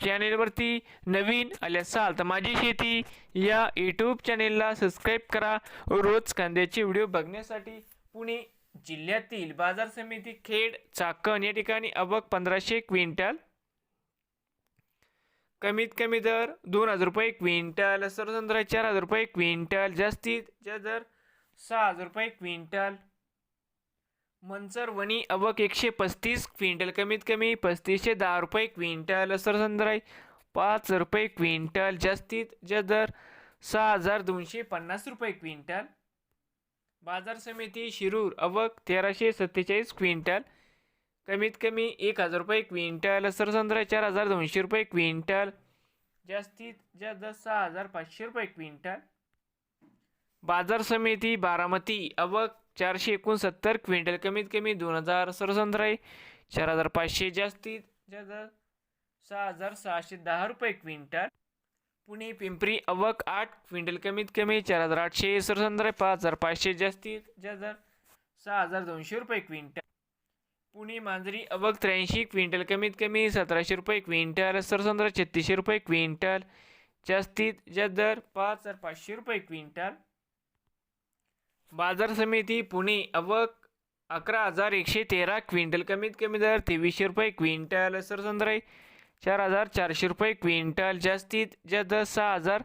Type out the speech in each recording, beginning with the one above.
चॅनेलवरती नवीन आले असाल तर माझी शेती या यूट्यूब चॅनेलला सबस्क्राईब करा. रोज कांद्याचे व्हिडिओ बघण्यासाठी पुणे जिल्ह्यातील बाजार समिती खेड चाकण या ठिकाणी अबक पंधराशे क्विंटल. कमीत कमी दर दोन हजार रुपये क्विंटल सरसंद्रा चार हजार रुपये क्विंटल जास्तीत जास्त दर सहा हजार रुपये क्विंटल. मंचर वणी अवक एकशे पस्तीस क्विंटल कमीत कमी पस्तीसशे दहा रुपये क्विंटल सरसंद्राई पाच रुपये क्विंटल जास्तीत जास्त दर सहा हजार दोनशे पन्नास रुपये क्विंटल. बाजार समिती शिरूर अवक तेराशे सत्तेचाळीस क्विंटल कमीत कमी एक हजार रुपये क्विंटल सरसंद्रा चार हजार दोनशे रुपये क्विंटल जास्तीत जास्त सहा हजार पाचशे रुपये क्विंटल. बाजार समिती बारामती अवक चारशे एकोणसत्तर क्विंटल कमीत कमी दोन हजार सरसंद्राई चार हजार पाचशे जास्तीत जास्त सहा हजार सहाशे दहा रुपये क्विंटल. पुणे पिंपरी अवक आठ क्विंटल कमीत कमी चार हजार आठशे सरसंद्राई पाच हजार पाचशे जास्तीत जास्त सहा हजार दोनशे रुपये क्विंटल. पुणे मांजरी अवक त्र्याऐंशी क्विंटल कमीत कमी सतराशे रुपये क्विंटल सरसंद्रा छत्तीसशे रुपये क्विंटल. जास्तीत जास्त दर पाच हजार पाचशे रुपये क्विंटल. बाजार समिती पुणे अवक अकरा हजार एकशे तेरा क्विंटल कमीत कमी दर तेवीसशे रुपये क्विंटल सरसंद्राई चार हजार चारशे रुपये क्विंटल जास्तीत जास्त दर सहा हजार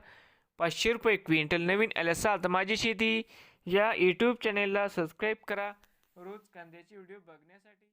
पाचशे रुपये क्विंटल नवीन आले माझी शेती. या यूट्यूब चॅनेलला सबस्क्राईब करा. रोज कांद्याचे व्हिडिओ बघण्यासाठी